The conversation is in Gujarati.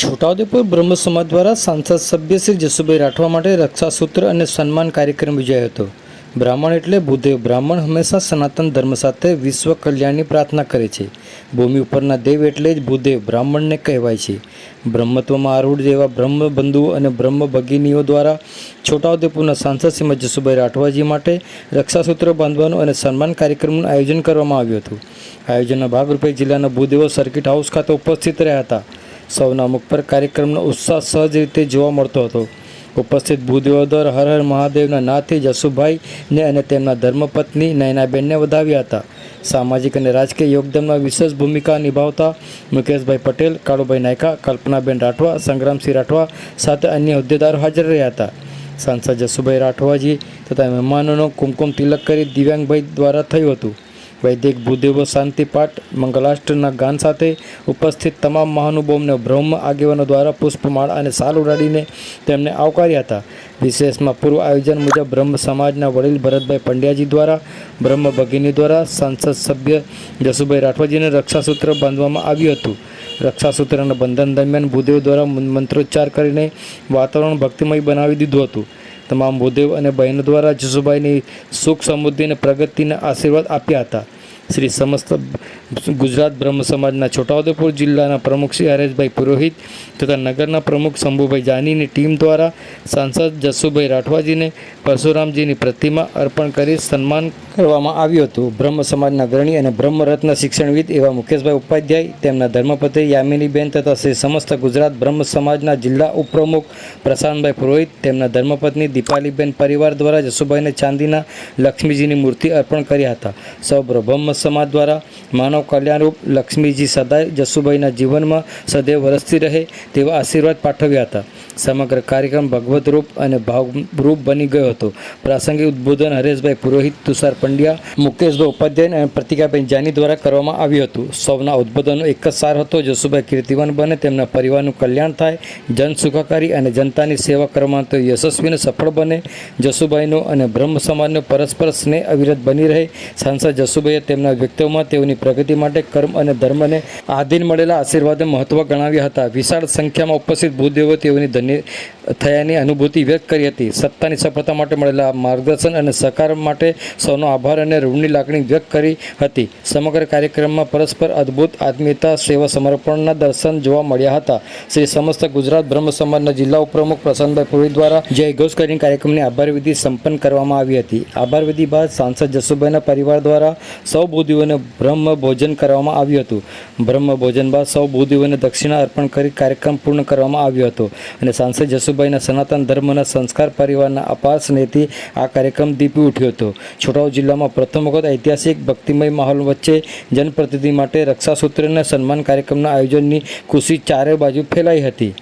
છોટાઉદેપુર બ્રહ્મ સમાજ દ્વારા સાંસદ સભ્ય શ્રી જસુભાઈ રાઠવા માટે રક્ષાસૂત્ર અને સન્માન કાર્યક્રમ યોજાયો હતો. બ્રાહ્મણ એટલે ભૂદેવ બ્રાહ્મણ હંમેશા સનાતન ધર્મ સાથે વિશ્વ કલ્યાણની પ્રાર્થના કરે છે. ભૂમિ ઉપરના દેવ એટલે જ ભૂદેવ બ્રાહ્મણને કહેવાય છે. બ્રહ્મત્વમાં આરૂઢ જેવા બ્રહ્મ બંધુઓ અને બ્રહ્મ ભગિનીઓ દ્વારા છોટાઉદેપુરના સાંસદ શ્રીમદ જસુભાઈ રાઠવાજી માટે રક્ષાસૂત્ર બાંધવાનું અને સન્માન કાર્યક્રમનું આયોજન કરવામાં આવ્યું હતું. આયોજનના ભાગરૂપે જિલ્લાના ભૂદેવો સર્કિટ હાઉસ ખાતે ઉપસ્થિત રહ્યા હતા. સૌના મુખ પર કાર્યક્રમનો ઉત્સાહ સહજ રીતે જોવા મળતો હતો. ઉપસ્થિત ભૂદેવો દ્વારા હર હર મહાદેવના નાથી જસુભાઈને અને તેમના ધર્મપત્ની નયનાબેનને વધાવ્યા હતા. સામાજિક અને રાજકીય યોગદાનમાં વિશેષ ભૂમિકા નિભાવતા મુકેશભાઈ પટેલ, કાળુભાઈ નાયકા, કલ્પનાબેન રાઠવા, સંગ્રામસિંહ રાઠવા સાથે અન્ય હોદ્દેદારો હાજર રહ્યા હતા. સાંસદ જસુભાઈ રાઠવાજી તથા મહેમાનોનો કુમકુમ તિલક કરી દિવ્યાંગભાઈ દ્વારા થયું હતું. વૈદિક ભૂદેવો શાંતિપાઠ મંગલાષ્ટના ગાન સાથે ઉપસ્થિત તમામ મહાનુભાવોને બ્રહ્મ આગેવાનો દ્વારા પુષ્પમાળા અને સાલ ઉડાડીને તેમને આવકાર્યા હતા. વિશેષમાં પૂર્વ આયોજન મુજબ બ્રહ્મ સમાજના વડીલ ભરતભાઈ પંડ્યાજી દ્વારા, બ્રહ્મ ભગિની દ્વારા, સાંસદ સભ્ય જસુભાઈ રાઠવાજીને રક્ષાસૂત્ર બાંધવામાં આવ્યું હતું. રક્ષાસૂત્રના બંધન દરમિયાન ભૂદેવ દ્વારા મંત્રોચ્ચાર કરીને વાતાવરણ ભક્તિમય બનાવી દીધું હતું. તમામ ભૂદેવ અને બહેનો દ્વારા જસુભાઈની સુખ સમૃદ્ધિ અને પ્રગતિના આશીર્વાદ આપ્યા હતા. શ્રી સમસ્ત ગુજરાત બ્રહ્મ સમાજના છોટાઉદેપુર જિલ્લાના પ્રમુખ શ્રી હરેશભાઈ પુરોહિત તથા નગરના પ્રમુખ શંભુભાઈ જાનીની ટીમ દ્વારા સાંસદ જસુભાઈ રાઠવાજીને પરશુરામજીની પ્રતિમા અર્પણ કરી સન્માન કરવામાં આવ્યું હતું. બ્રહ્મ સમાજના અગ્રણી અને બ્રહ્મરત્ન શિક્ષણવિદ એવા મુકેશભાઈ ઉપાધ્યાય, તેમના ધર્મપતિ યામિનીબેન તથા શ્રી સમસ્ત ગુજરાત બ્રહ્મ સમાજના જિલ્લા ઉપપ્રમુખ પ્રશાંતભાઈ પુરોહિત, તેમના ધર્મપત્ની દીપાલીબેન પરિવાર દ્વારા જસુભાઈને ચાંદીના લક્ષ્મીજીની મૂર્તિ અર્પણ કર્યા હતા. સૌ બ્રહ્મ સમાજ દ્વારા માનવ કલ્યાણરૂપ લક્ષ્મીજી સદાય જસુભાઈના જીવનમાં સદૈવ વરસતી રહે તેવા આશીર્વાદ પાઠવ્યા હતા. સમગ્ર કાર્યક્રમ ભગવતરૂપ અને ભાવરૂપ બની ગયો હતો. પ્રાસંગિક ઉદ્બોધન હરેશભાઈ પુરોહિત, તુષાર પંડ્યા, મુકેશભાઈ ઉપાધ્યાય અને પ્રતિકાબેન જાની દ્વારા કરવામાં આવ્યું હતું. સૌના ઉદ્બોધનનો એક જ સાર હતો. જસુભાઈ કીર્તિવાન બને, તેમના પરિવારનું કલ્યાણ થાય, જન સુખાકારી અને જનતાની સેવા કરવામાં તો યશસ્વીને સફળ બને. જસુભાઈનો અને બ્રહ્મ સમાજનો પરસ્પર સ્નેહ અવિરત બની રહે. સાંસદ જસુભાઈએ તેમના વ્યક્તિત્વમાં તેઓની પ્રગતિ માટે કર્મ અને ધર્મને આધીન મળેલા આશીર્વાદે મહત્વ ગણાવ્યા હતા. વિશાળ સંખ્યામાં ઉપસ્થિત ભૂદેવો તેઓની ધન્ય થયાની અનુભૂતિ વ્યક્ત કરી હતી. સત્તાની સફળતા માટે મળેલા માર્ગદર્શન અને સહકાર માટે સૌનો આભાર અને ઋણની લાગણી વ્યક્ત કરી હતી. સમગ્ર કાર્યક્રમમાં પરસ્પર અદ્ભુત આત્મીયતા, સેવા સમર્પણના દર્શન જોવા મળ્યા હતા. શ્રી સમસ્ત ગુજરાત બ્રહ્મ સમાજના જિલ્લા ઉપપ્રમુખ પ્રશાંતભાઈ પુરોહિત દ્વારા જય ઘોષ કરીને કાર્યક્રમની આભાર વિધિ સંપન્ન કરવામાં આવી હતી. આભાર વિધિ બાદ સાંસદ જસુભાઈના પરિવાર દ્વારા સૌ ભૂદેવોને બ્રહ્મ ભોજન કરવામાં આવ્યું હતું. બ્રહ્મ ભોજન બાદ સૌ ભૂદેવોને દક્ષિણા અર્પણ કરી કાર્યક્રમ પૂર્ણ કરવામાં આવ્યો હતો. અને સાંસદ જસુભાઈના સનાતન ધર્મના સંસ્કાર પરિવારના અપાર સ્નેહથી આ કાર્યક્રમ દીપી ઉઠ્યો હતો. છોટાઉ જિલ્લામાં પ્રથમ વખત ઐતિહાસિક ભક્તિમય માહોલ વચ્ચે જનપ્રતિનિધિ માટે રક્ષાસૂત્રના સન્માન કાર્યક્રમના આયોજનની ખુશી ચારે બાજુ ફેલાઈ હતી.